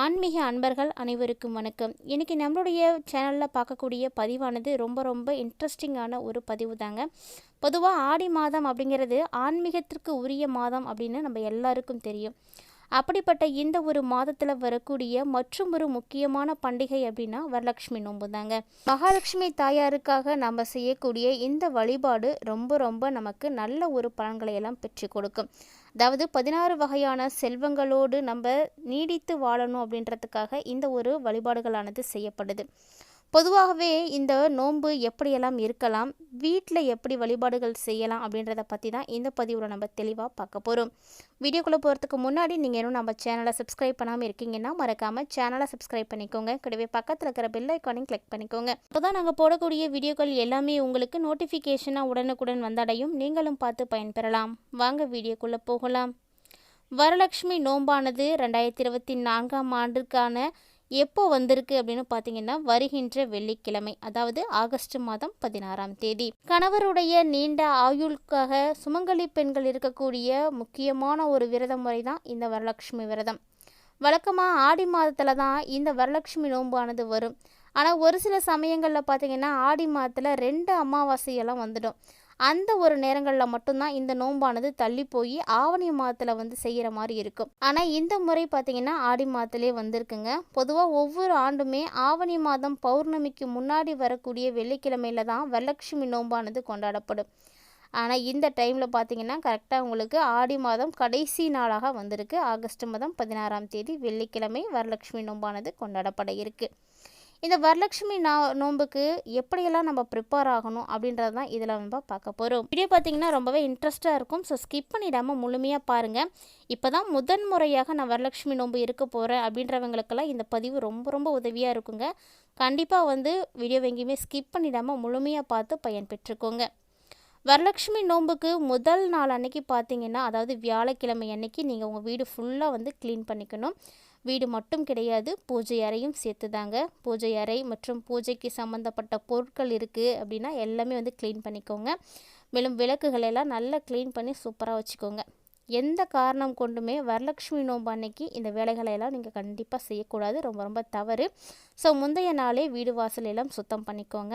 ஆன்மீக அன்பர்கள் அனைவருக்கும் வணக்கம். இன்றைக்கி நம்மளுடைய சேனலில் பார்க்கக்கூடிய பதிவானது ரொம்ப ரொம்ப இன்ட்ரெஸ்டிங்கான ஒரு பதிவு தாங்க பொதுவாக ஆடி மாதம் அப்படிங்கிறது ஆன்மீகத்திற்கு உரிய மாதம் அப்படின்னு நம்ம எல்லாருக்கும் தெரியும். அப்படிப்பட்ட இந்த ஒரு மாதத்தில் வரக்கூடிய மற்றும் ஒரு முக்கியமான பண்டிகை அப்படின்னா வரலட்சுமி நோன்பு தாங்க. மகாலட்சுமி தாயாருக்காக நம்ம செய்யக்கூடிய இந்த வழிபாடு ரொம்ப ரொம்ப நமக்கு நல்ல ஒரு பலன்களை எல்லாம் பெற்று கொடுக்கும். அதாவது பதினாறு வகையான செல்வங்களோடு நம்ம நீடித்து வாழணும் அப்படின்றதுக்காக இந்த ஒரு வழிபாடுகளானது செய்யப்படுது. பொதுவாகவே இந்த நோன்பு எப்படியெல்லாம் இருக்கலாம் வீட்டில் எப்படி வழிபாடுகள் செய்யலாம் அப்படின்றத பற்றி தான் இந்த பதிவில் நம்ம தெளிவாக பார்க்க போகிறோம் வீடியோக்குள்ளே போகிறதுக்கு முன்னாடி நீங்கள் இன்னும் நம்ம சேனலை சப்ஸ்கிரைப் பண்ணாமல் இருக்கீங்கன்னா மறக்காமல் சேனலை சப்ஸ்கிரைப் பண்ணிக்கோங்க. கூடவே பக்கத்தில் இருக்கிற பெல் ஐக்கானையும் கிளிக் பண்ணிக்கோங்க. அப்போ தான் நாங்கள் போடக்கூடிய வீடியோக்கள் எல்லாமே உங்களுக்கு நோட்டிஃபிகேஷனாக உடனுக்குடன் வந்தடையும். நீங்களும் பார்த்து பயன்பெறலாம். வாங்க வீடியோக்குள்ளே போகலாம். வரலட்சுமி நோம்பானது ரெண்டாயிரத்தி இருபத்தி நான்காம் ஆண்டுக்கான எப்போ வந்திருக்கு அப்படின்னு பார்த்தீங்கன்னா வருகின்ற வெள்ளிக்கிழமை அதாவது ஆகஸ்ட் மாதம் பதினாறாம் தேதி. கணவருடைய நீண்ட ஆயுளுக்காக சுமங்கலி பெண்கள் இருக்கக்கூடிய முக்கியமான ஒரு விரத முறை தான் இந்த வரலட்சுமி விரதம். வழக்கமாக ஆடி மாதத்தில் தான் இந்த வரலட்சுமி நோன்பானது வரும். ஆனால் ஒரு சில சமயங்களில் பார்த்தீங்கன்னா ஆடி மாதத்தில் ரெண்டு அமாவாசையெல்லாம் வந்துடும். அந்த ஒரு நேரங்களில் மட்டும்தான் இந்த நோம்பானது தள்ளி போய் ஆவணி மாதத்தில் வந்து செய்கிற மாதிரி இருக்கும். ஆனால் இந்த முறை பார்த்திங்கன்னா ஆடி மாதத்திலே வந்திருக்குங்க. பொதுவாக ஒவ்வொரு ஆண்டுமே ஆவணி மாதம் பௌர்ணமிக்கு முன்னாடி வரக்கூடிய வெள்ளிக்கிழமையில தான் வரலட்சுமி நோன்பானது கொண்டாடப்படும். ஆனால் இந்த டைமில் பார்த்தீங்கன்னா கரெக்டாக உங்களுக்கு ஆடி மாதம் கடைசி நாளாக வந்திருக்கு. ஆகஸ்ட் மாதம் பதினாறாம் தேதி வெள்ளிக்கிழமை வரலட்சுமி நோன்பானது கொண்டாடப்பட இருக்குது இந்த வரலட்சுமி நா நோன்புக்கு எப்படியெல்லாம் நம்ம ப்ரிப்பேர் ஆகணும் அப்படின்றது தான் இதில் நம்ம பார்க்க போகிறோம் வீடியோ பார்த்தீங்கன்னா ரொம்பவே இன்ட்ரெஸ்ட்டாக இருக்கும். ஸோ ஸ்கிப் பண்ணிடாமல் முழுமையாக பாருங்கள் இப்போ தான் முதன் முறையாக நான் வரலட்சுமி நோன்பு இருக்க போகிறேன் அப்படின்றவங்களுக்கெல்லாம் இந்த பதிவு ரொம்ப ரொம்ப உதவியாக இருக்குங்க. கண்டிப்பாக வந்து வீடியோ எங்கேயுமே ஸ்கிப் பண்ணிடாமல் முழுமையாக பார்த்து பயன் பெற்றுக்கோங்க. வரலட்சுமி நோன்புக்கு முதல் நாள் அன்னைக்கு பார்த்தீங்கன்னா அதாவது வியாழக்கிழமை அன்னைக்கு நீங்கள் உங்கள் வீடு ஃபுல்லாக வந்து க்ளீன் பண்ணிக்கணும். வீடு மட்டும் கிடையாது பூஜை அறையும் சேர்த்து தாங்க பூஜை அறை மற்றும் பூஜைக்கு சம்மந்தப்பட்ட பொருட்கள் இருக்குது அப்படின்னா எல்லாமே வந்து க்ளீன் பண்ணிக்கோங்க. மேலும் விளக்குகளெல்லாம் நல்லா க்ளீன் பண்ணி சூப்பராக வச்சுக்கோங்க. எந்த காரணம் கொண்டுமே வரலட்சுமி நோம்பு அன்னைக்கு இந்த வேலைகளை எல்லாம் நீங்கள் கண்டிப்பாக செய்யக்கூடாது. ரொம்ப ரொம்ப தவறு. ஸோ முந்தைய நாளே வீடு வாசல் எல்லாம் சுத்தம் பண்ணிக்கோங்க.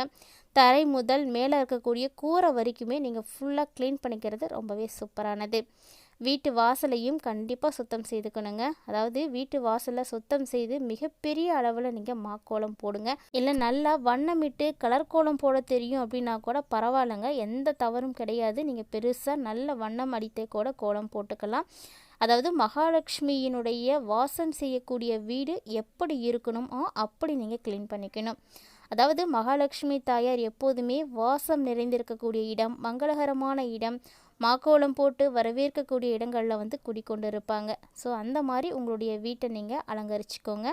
தரை முதல் மேலே இருக்கக்கூடிய கூரை வரைக்குமே நீங்கள் ஃபுல்லாக க்ளீன் பண்ணிக்கிறது ரொம்பவே சூப்பரானது வீட்டு வாசலையும் கண்டிப்பாக சுத்தம் செய்துக்கணுங்க. அதாவது வீட்டு வாசலை சுத்தம் செய்து மிகப்பெரிய அளவில் நீங்கள் மாக்கோலம் போடுங்க. இல்லை நல்லா வண்ணமிட்டு கலர் கோலம் போட தெரியும் அப்படின்னா கூட பரவாயில்லைங்க. எந்த தவறும் கிடையாது. நீங்கள் பெருசாக நல்ல வண்ணம் அடித்தே கூட கோலம் போட்டுக்கலாம். அதாவது மகாலட்சுமியினுடைய வாசம் செய்யக்கூடிய வீடு எப்படி இருக்கணுமோ? அப்படி நீங்கள் க்ளீன் பண்ணிக்கணும். அதாவது மகாலட்சுமி தாயார் எப்போதுமே வாசம் நிறைந்திருக்கக்கூடிய இடம் மங்களகரமான இடம் மாக்கோலம் போட்டு வரவேற்கக்கூடிய இடங்களில் வந்து குடிக்கொண்டு இருப்பாங்க ஸோ அந்த மாதிரி உங்களுடைய வீட்டை நீங்கள் அலங்கரிச்சுக்கோங்க.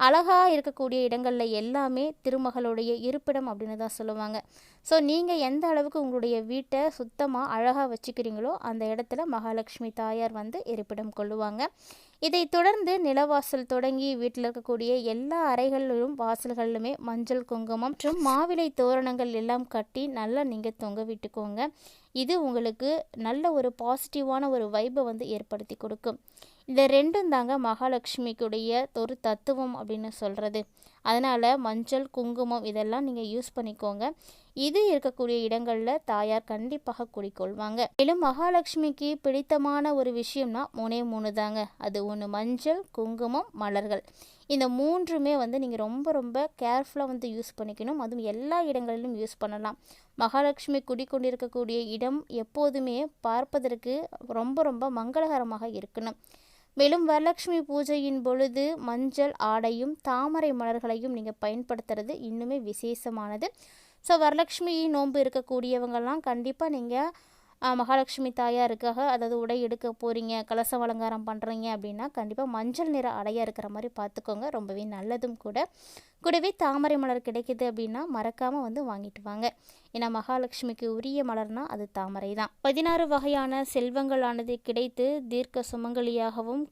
அழகாக இருக்கக்கூடிய இடங்களில் எல்லாமே திருமகளுடைய இருப்பிடம் அப்படின்னு தான் சொல்லுவாங்க. ஸோ நீங்கள் எந்த அளவுக்கு உங்களுடைய வீட்டை சுத்தமாக அழகாக வச்சுக்கிறீங்களோ அந்த இடத்துல மகாலட்சுமி தாயார் வந்து இருப்பிடம் கொள்ளுவாங்க. இதை தொடர்ந்து நிலவாசல் தொடங்கி வீட்டில் இருக்கக்கூடிய எல்லா அறைகளிலும் வாசல்களிலுமே மஞ்சள் குங்குமம் மற்றும் மாவிலை தோரணங்கள் எல்லாம் கட்டி நல்லா நீங்கள் தொங்க விட்டுக்கோங்க. இது உங்களுக்கு நல்ல ஒரு பாசிட்டிவான ஒரு வைப்பை வந்து ஏற்படுத்தி கொடுக்கும். இந்த ரெண்டும் தாங்க மகாலட்சுமிக்குடைய ஒரு தத்துவம் அப்படின்னு சொல்கிறது அதனால் மஞ்சள் குங்குமம் இதெல்லாம் நீங்கள் யூஸ் பண்ணிக்கோங்க. இது இருக்கக்கூடிய இடங்களில் தாயார் கண்டிப்பாக குடிக்கொள்வாங்க. மேலும் மகாலட்சுமிக்கு பிடித்தமான ஒரு விஷயம்னா மூணே மூணு தாங்க. அது ஒன்று மஞ்சள் குங்குமம் மலர்கள். இந்த மூன்றுமே வந்து நீங்கள் ரொம்ப ரொம்ப கேர்ஃபுல்லாக வந்து யூஸ் பண்ணிக்கணும். அதுவும் எல்லா இடங்களிலும் யூஸ் பண்ணலாம். மகாலட்சுமி குடிக்கொண்டிருக்கக்கூடிய இடம் எப்போதுமே பார்ப்பதற்கு ரொம்ப ரொம்ப மங்களகரமாக இருக்கணும். மேலும் வரலட்சுமி பூஜையின் பொழுது மஞ்சள் ஆடையும் தாமரை மலர்களையும் நீங்கள் பயன்படுத்துறது இன்னுமே விசேஷமானது. ஸோ வரலட்சுமி நோன்பு இருக்கக்கூடியவங்கெல்லாம் கண்டிப்பாக நீங்கள் மகாலட்சுமி தாயாருக்காக அதாவது உடை எடுக்க போகிறீங்க கலசம் அலங்காரம் பண்ணுறீங்க அப்படின்னா கண்டிப்பாக மஞ்சள் நிற அடையாக இருக்கிற மாதிரி பார்த்துக்கோங்க. ரொம்பவே நல்லதும் கூட. கூடவே தாமரை மலர் கிடைக்கிது அப்படின்னா மறக்காமல் வந்து வாங்கிட்டு வாங்க. ஏன்னா மகாலட்சுமிக்கு உரிய மலர்னா அது தாமரை தான் பதினாறு வகையான செல்வங்களானது கிடைத்து தீர்க்க சுமங்கலியாகவும்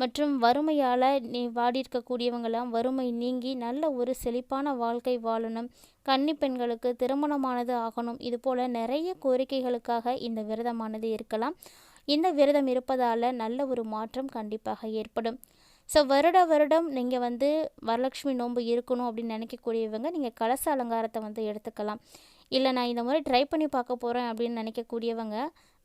மற்றும் வறுமையால் நீ வாடியிருக்கக்கூடியவங்களாம் வறுமை நீங்கி நல்ல ஒரு செழிப்பான வாழ்க்கை வாழணும். கன்னி பெண்களுக்கு திருமணமானது ஆகணும். இதுபோல் நிறைய கோரிக்கைகளுக்காக இந்த விரதமானது இருக்கலாம். இந்த விரதம் இருப்பதால் நல்ல ஒரு மாற்றம் கண்டிப்பாக ஏற்படும். ஸோ வருட வருடம் நீங்கள் வந்து வரலட்சுமி நோன்பு இருக்கணும் அப்படின்னு நினைக்கக்கூடியவங்க நீங்கள் கலச அலங்காரத்தை வந்து எடுத்துக்கலாம். இல்லை நான் இந்த முறை ட்ரை பண்ணி பார்க்க போகிறேன் அப்படின்னு நினைக்கக்கூடியவங்க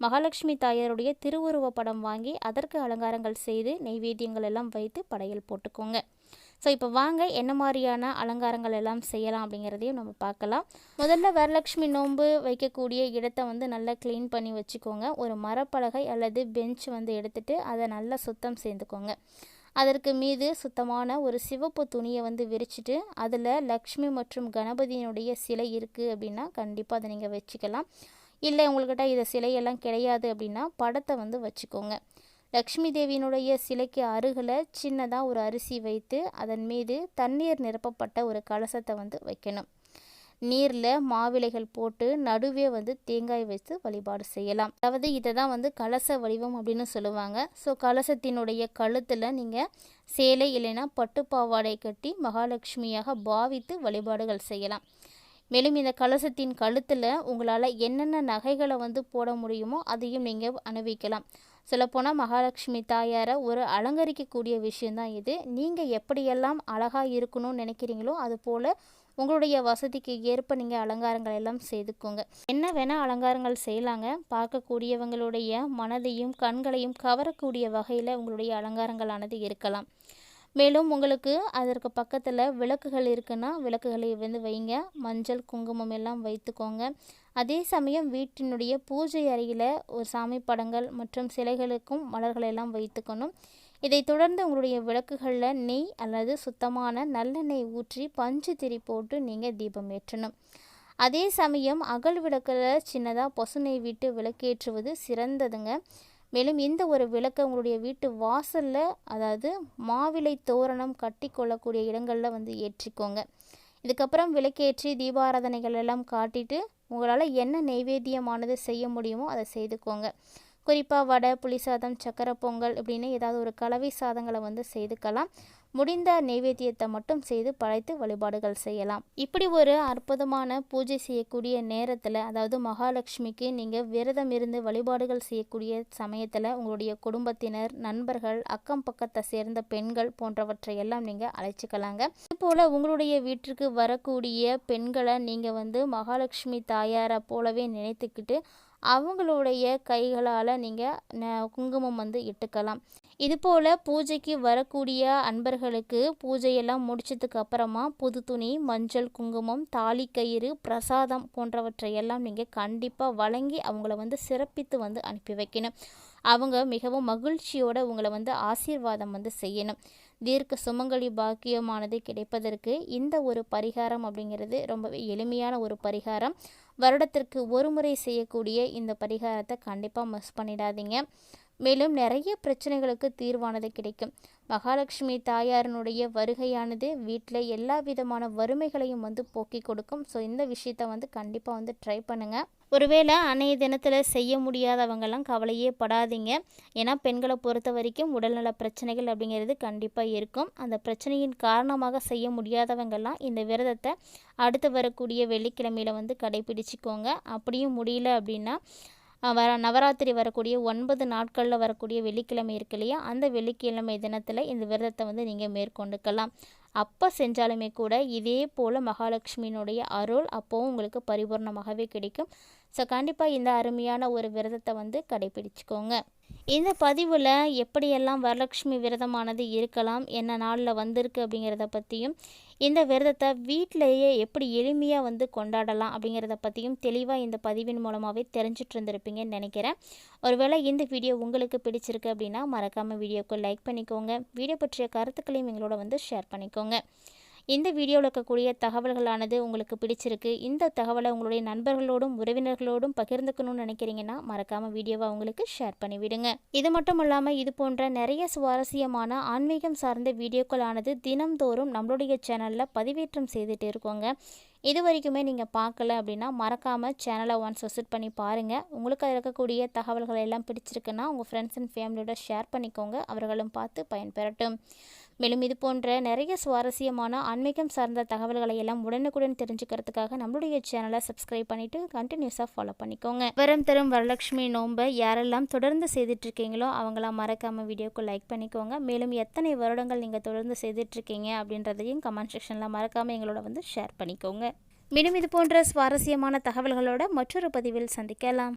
மகாலட்சுமி தாயாருடைய திருவுருவ படம் வாங்கி அதற்கு அலங்காரங்கள் செய்து நெய்வேத்தியங்கள் எல்லாம் வைத்து படையல் போட்டுக்கோங்க. ஸோ இப்போ வாங்க என்ன மாதிரியான அலங்காரங்கள் எல்லாம் செய்யலாம் அப்படிங்கிறதையும் நம்ம பார்க்கலாம். முதல்ல வரலட்சுமி நோன்பு வைக்கக்கூடிய இடத்த வந்து நல்லா க்ளீன் பண்ணி வச்சுக்கோங்க. ஒரு மரப்பலகை அல்லது பெஞ்ச் வந்து எடுத்துகிட்டு அதை நல்லா சுத்தம் சேர்ந்துக்கோங்க. அதற்கு மீது சுத்தமான ஒரு சிவப்பு துணியை வந்து விரிச்சிட்டு அதில் லக்ஷ்மி மற்றும் கணபதியினுடைய சிலை இருக்குது அப்படின்னா கண்டிப்பாக அதை நீங்கள் வச்சுக்கலாம். இல்லை உங்கள்கிட்ட இதை சிலையெல்லாம் கிடையாது அப்படின்னா படத்தை வந்து வச்சுக்கோங்க. லக்ஷ்மி தேவியினுடைய சிலைக்கு அருகில் சின்னதாக ஒரு அரிசி வைத்து அதன் மீது தண்ணீர் நிரப்பப்பட்ட ஒரு கலசத்தை வந்து வைக்கணும். நீரில் மாவிலைகள் போட்டு நடுவே வந்து தேங்காய் வைத்து வழிபாடு செய்யலாம். அதாவது இதை தான் வந்து கலச வடிவம் அப்படின்னு சொல்லுவாங்க. ஸோ கலசத்தினுடைய கழுத்தில் நீங்கள் சேலை இல்லைன்னா பட்டுப்பாவாடை கட்டி மகாலட்சுமியாக பாவித்து வழிபாடுகள் செய்யலாம். மேலும் இந்த கலசத்தின் கழுத்தில் உங்களால் என்னென்ன நகைகளை வந்து போட முடியுமோ அதையும் நீங்கள் அணிவிக்கலாம். சொல்லப்போனால் மகாலட்சுமி தாயாரை ஒரு அலங்கரிக்கக்கூடிய விஷயந்தான் இது. நீங்கள் எப்படியெல்லாம் அழகாக இருக்கணும்னு நினைக்கிறீங்களோ அது போல் உங்களுடைய வசதிக்கு ஏற்ப நீங்கள் அலங்காரங்கள் எல்லாம் செய்துக்கோங்க. என்ன வேணால் அலங்காரங்கள் செய்யலாங்க. பார்க்கக்கூடியவங்களுடைய மனதையும் கண்களையும் கவரக்கூடிய வகையில் உங்களுடைய அலங்காரங்களானது இருக்கலாம். மேலும் உங்களுக்கு அதற்கு பக்கத்தில் விளக்குகள் இருக்குன்னா விளக்குகளை வந்து வைங்க. மஞ்சள் குங்குமம் எல்லாம் வைத்துக்கோங்க. அதே சமயம் வீட்டினுடைய பூஜை அறையில் ஒரு சாமி படங்கள் மற்றும் சிலைகளுக்கும் மலர்கள் எல்லாம் வைத்துக்கணும். இதை தொடர்ந்து உங்களுடைய விளக்குகளில் நெய் அல்லது சுத்தமான நல்லெண்ணெய் ஊற்றி பஞ்சு திரி போட்டு நீங்கள் தீபம் ஏற்றணும். அதே சமயம் அகல் விளக்கில் சின்னதாக பசுனை விட்டு விளக்கேற்றுவது சிறந்ததுங்க. மேலும் இந்த ஒரு விளக்கை உங்களுடைய வீட்டு வாசலில் அதாவது மாவிலை தோரணம் கட்டி கொள்ளக்கூடிய இடங்களில் வந்து ஏற்றிக்கோங்க. இதுக்கப்புறம் விளக்கேற்றி தீபாராதனைகள் எல்லாம் காட்டிட்டு உங்களால் என்ன நெய்வேத்தியமானது செய்ய முடியுமோ அதை செய்துக்கோங்க. குறிப்பாக வடை புளிசாதம் சக்கரை பொங்கல் இப்படின்னு ஏதாவது ஒரு கலவை சாதங்களை வந்து செய்துக்கலாம். முடிந்த நைவேத்தியத்தை மட்டும் செய்து படைத்து வழிபாடுகள் செய்யலாம். இப்படி ஒரு அற்புதமான பூஜை செய்யக்கூடிய நேரத்தில் அதாவது மகாலட்சுமிக்கு நீங்கள் விரதம் இருந்து வழிபாடுகள் செய்யக்கூடிய சமயத்தில் உங்களுடைய குடும்பத்தினர் நண்பர்கள் அக்கம் பக்கத்தை சேர்ந்த பெண்கள் போன்றவற்றை எல்லாம் நீங்கள் அழைச்சிக்கலாங்க. இதுபோல் உங்களுடைய வீட்டிற்கு வரக்கூடிய பெண்களை நீங்கள் வந்து மகாலட்சுமி தாயாரை போலவே நினைத்துக்கிட்டு அவங்களுடைய கைகளால் நீங்கள் குங்குமம் வந்து இட்டுக்கலாம். இதுபோல் பூஜைக்கு வரக்கூடிய அன்பர்களுக்கு பூஜையெல்லாம் முடிச்சதுக்கு அப்புறமா புது துணி மஞ்சள் குங்குமம் தாலி கயிறு பிரசாதம் போன்றவற்றையெல்லாம் நீங்கள் கண்டிப்பாக வழங்கி அவங்கள வந்து சிறப்பித்து வந்து அனுப்பி வைக்கணும். அவங்க மிகவும் மகிழ்ச்சியோடு உங்களை வந்து ஆசீர்வாதம் வந்து செய்யணும். தீர்க்க சுமங்கலி பாக்கியமானது கிடைப்பதற்கு இந்த ஒரு பரிகாரம் அப்படிங்கிறது ரொம்பவே எளிமையான ஒரு பரிகாரம். வருடத்திற்கு ஒரு முறை செய்யக்கூடிய இந்த பரிகாரத்தை கண்டிப்பாக மிஸ் பண்ணிடாதீங்க. மேலும் நிறைய பிரச்சனைகளுக்கு தீர்வானது கிடைக்கும். மகாலட்சுமி தாயாரினுடைய வருகையானது வீட்டில் எல்லா விதமான வறுமைகளையும் வந்து போக்கி கொடுக்கும். ஸோ இந்த விஷயத்த வந்து கண்டிப்பாக வந்து ட்ரை பண்ணுங்கள் ஒருவேளை அன்னைய தினத்தில் செய்ய முடியாதவங்கெல்லாம் கவலையே படாதீங்க. ஏன்னா பெண்களை பொறுத்த வரைக்கும் உடல்நல பிரச்சனைகள் அப்படிங்கிறது கண்டிப்பாக இருக்கும். அந்த பிரச்சனையின் காரணமாக செய்ய முடியாதவங்கெல்லாம் இந்த விரதத்தை அடுத்து வரக்கூடிய வெள்ளிக்கிழமையில் வந்து கடைபிடிச்சிக்கோங்க. அப்படியும் முடியல அப்படின்னா வர நவராத்திரி வரக்கூடிய ஒன்பது நாட்களில் வரக்கூடிய வெள்ளிக்கிழமை இருக்கு இல்லையா? அந்த வெள்ளிக்கிழமை தினத்தில் இந்த விரதத்தை வந்து நீங்கள் மேற்கொண்டுக்கலாம். அப்போ செஞ்சாலுமே கூட இதே போல் மகாலட்சுமியினுடைய அருள் அப்போவும் உங்களுக்கு பரிபூர்ணமாகவே கிடைக்கும். ஸோ கண்டிப்பாக இந்த அருமையான ஒரு விரதத்தை வந்து கடைபிடிச்சிக்கோங்க. இந்த பதிவில் எப்படியெல்லாம் வரலட்சுமி விரதமானது இருக்கலாம் என்ன நாளில் வந்திருக்கு அப்படிங்கிறத பற்றியும் இந்த விரதத்தை வீட்டிலேயே எப்படி எளிமையாக வந்து கொண்டாடலாம் அப்படிங்கிறத பற்றியும் தெளிவாக இந்த பதிவின் மூலமாகவே தெரிஞ்சிட்டு இருந்திருப்பீங்கன்னு நினைக்கிறேன். ஒருவேளை இந்த வீடியோ உங்களுக்கு பிடிச்சிருக்கு அப்படின்னா மறக்காமல் வீடியோக்கு லைக் பண்ணிக்கோங்க. வீடியோ பற்றிய கருத்துக்களையும் எங்களோட வந்து ஷேர் பண்ணிக்கோங்க. இந்த வீடியோவில் இருக்கக்கூடிய தகவல்களானது உங்களுக்கு பிடிச்சிருக்கு. இந்த தகவலை உங்களுடைய நண்பர்களோடும் உறவினர்களோடும் பகிர்ந்துக்கணும்னு நினைக்கிறீங்கன்னா மறக்காமல் வீடியோவை அவங்களுக்கு ஷேர் பண்ணிவிடுங்க. இது மட்டும் இல்லாமல் இது போன்ற நிறைய சுவாரஸ்யமான ஆன்மீகம் சார்ந்த வீடியோக்களானது தினம்தோறும் நம்மளுடைய சேனலில் பதிவேற்றம் செய்துட்டு இருக்கோங்க. இது வரைக்குமே நீங்கள் பார்க்கல அப்படின்னா மறக்காமல் சேனலை ஒன்ஸ் விசிட் பண்ணி பாருங்கள் உங்களுக்கு அதில் இருக்கக்கூடிய தகவல்கள் எல்லாம் பிடிச்சிருக்குன்னா உங்கள் ஃப்ரெண்ட்ஸ் அண்ட் ஃபேமிலியோட ஷேர் பண்ணிக்கோங்க. அவர்களும் பார்த்து பயன்பெறட்டும். மேலும் இது போன்ற நிறைய சுவாரஸ்யமான ஆன்மீகம் சார்ந்த தகவல்களை எல்லாம் உடனுக்குடன் தெரிஞ்சுக்கிறதுக்காக நம்மளுடைய சேனலை சப்ஸ்கிரைப் பண்ணிவிட்டு கண்டினியூஸாக ஃபாலோ பண்ணிக்கோங்க. வரம் தரும் வரலட்சுமி நோன்பை யாரெல்லாம் தொடர்ந்து செய்துட்ருக்கீங்களோ அவங்களாம் மறக்காமல் வீடியோக்கு லைக் பண்ணிக்கோங்க. மேலும் எத்தனை வருடங்கள் நீங்கள் தொடர்ந்து செய்துட்ருக்கீங்க அப்படின்றதையும் கமெண்ட் செக்ஷனில் மறக்காமல் எங்களோட வந்து ஷேர் பண்ணிக்கோங்க. மேலும் இது போன்ற சுவாரஸ்யமான தகவல்களோட மற்றொரு பதிவில் சந்திக்கலாம்.